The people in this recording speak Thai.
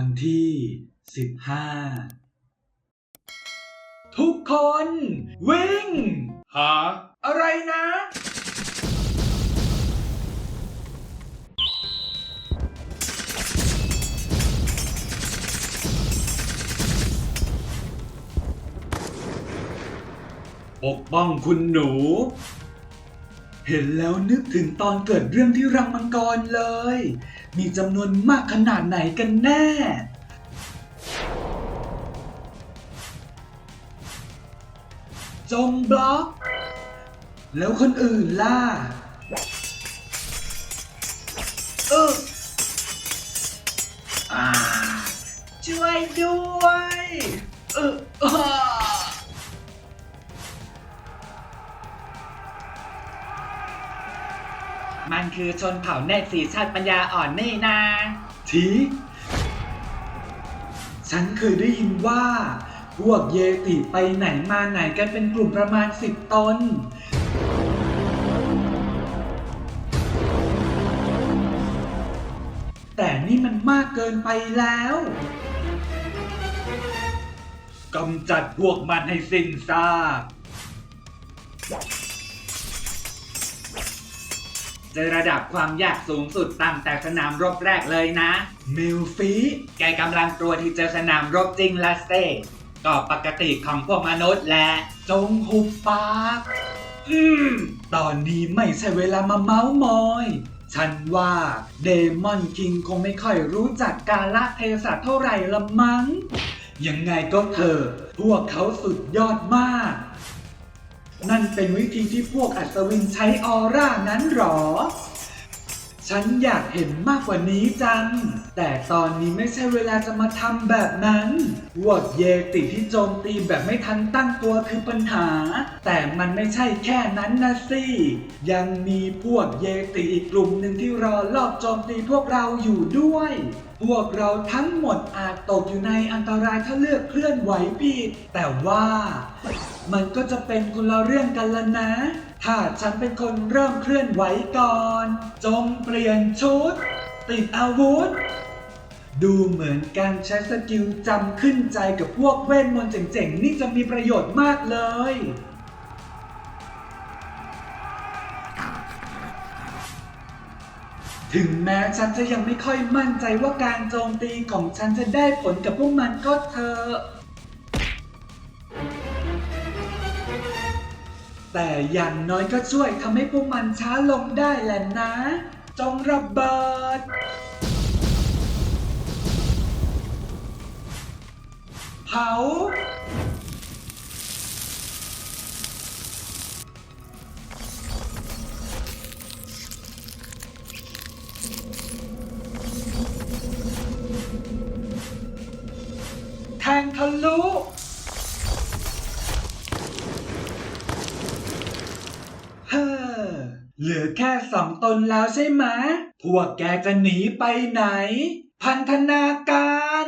อนที่สิบห้าทุกคน วิ่ง หา อะไรนะ ปกป้องคุณหนู เห็นแล้วนึกถึงตอนเกิดเรื่องที่รังมังกรเลย มีจำนวนมากขนาดไหนกันแน่ จงบล็อก แล้วคนอื่นล่ะ เอออ่าช่วยด้วย เออ มันคือชนเผ่าแนกสีชาติปัญญาอ่อนนี่นาทีฉันเคยได้ยินว่า พวกเยติไปไหนมาไหนกันเป็นกลุ่มประมาณสิบตน แต่นี่มันมากเกินไปแล้วกำจัดพวกมันให้สิ้นซาก เจอระดับความยากสูงสุดตั้งแต่สนามรบแรกเลยนะเมลฟีแกกำลังกลัวที่เจอสนามรบจริงละเซ่ก็ปกติของพวกมนุษย์แหละจงหุบปาก อืม ตอนนี้ไม่ใช่เวลามาเมาส์มอย ฉันว่าเดมอนคิงคงไม่ค่อยรู้จักกาลเทศะเท่าไหร่ละมั้ง ยังไงก็เถอะพวกเขาสุดยอดมาก นั่นเป็นวิธีที่พวกอัศวินใช้ออร่านั้นหรอ ฉันอยากเห็นมากกว่านี้จัง แต่ตอนนี้ไม่ใช่เวลาจะมาทำแบบนั้นพวกเยติที่โจมตีแบบไม่ทันตั้งตัวคือปัญหา แต่มันไม่ใช่แค่นั้นนะสิ ยังมีพวกเยติอีกกลุ่มหนึ่งที่รอลอบโจมตีพวกเราอยู่ด้วย พวกเราทั้งหมดอาจตกอยู่ในอันตรายถ้าเลือกเคลื่อนไหวผิดแต่ว่า มันก็จะเป็นคนละเรื่องกันละนะ ถ้าฉันเป็นคนเริ่มเคลื่อนไหวก่อน จงเปลี่ยนชุด ติดอาวุธ ดูเหมือนการใช้สกิลจำขึ้นใจกับพวกเวทมนต์เจ๋งๆ นี่จะมีประโยชน์มากเลย ถึงแม้ฉันจะยังไม่ค่อยมั่นใจว่าการโจมตีของฉันจะได้ผลกับพวกมันก็เถอะ แต่อย่างน้อยก็ช่วยทำให้พวกมันช้าลงได้แหละนะ จงระเบิด เผา เหลือแค่สองตนแล้วใช่ไหมพวกแกจะหนีไปไหน พันธนาการ